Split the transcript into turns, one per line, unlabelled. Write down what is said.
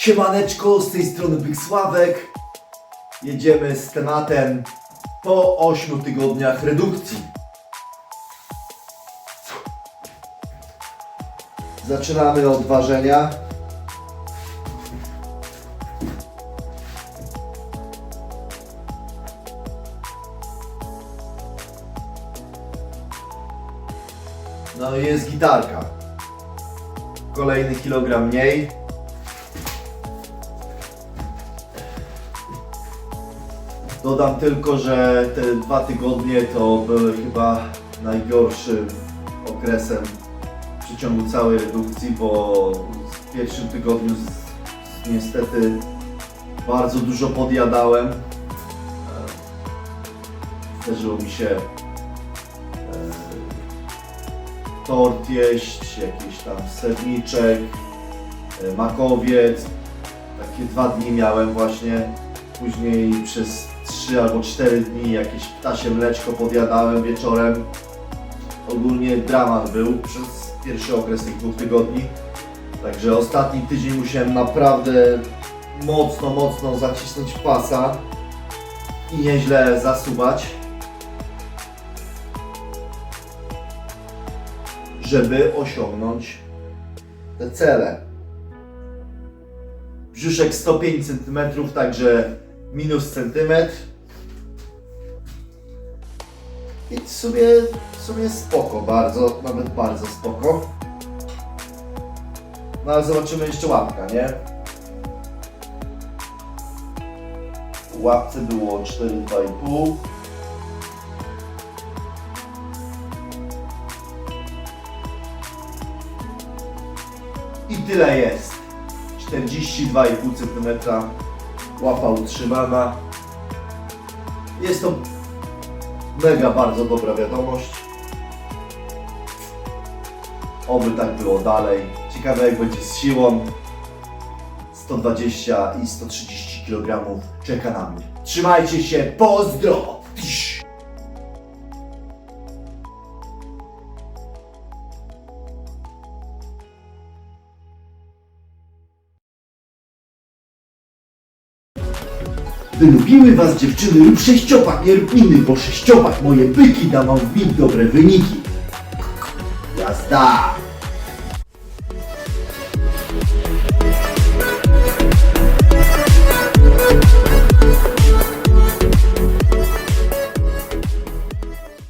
Siemaneczko, z tej strony Sławek. Jedziemy z tematem po 8 tygodniach redukcji. Zaczynamy od ważenia. No i jest gitarka. Kolejny kilogram mniej. Dodam tylko, że te dwa tygodnie to były chyba najgorszym okresem w przeciągu całej redukcji, bo w pierwszym tygodniu z, z, niestety bardzo dużo podjadałem. E, Zdarzyło mi się e, tort jeść, jakiś tam serniczek, e, makowiec. Takie dwa dni miałem właśnie. Później przez 3 albo 4 dni jakieś ptasie mleczko podjadałem wieczorem. Ogólnie dramat był przez pierwszy okres tych dwóch tygodni. Także ostatni tydzień musiałem naprawdę mocno, mocno zacisnąć pasa i nieźle zasuwać. żeby osiągnąć te cele. Brzuszek 105 cm, także minus centymetr. I w sumie, w sumie spoko, bardzo, nawet bardzo spoko. No ale zobaczymy jeszcze łapka, nie? Łapce było 4,2,5. I tyle jest. 42,5 cm łapa utrzymana. Jest to mega bardzo dobra wiadomość. Oby tak było dalej. Ciekawe jak będzie z siłą. 120 i 130 kg czeka na mnie. Trzymajcie się, pozdro! Tyś. Wylubiły was dziewczyny lub sześciopak, nie lub inny, bo sześciopak moje byki da wam w dobre wyniki. Jazda!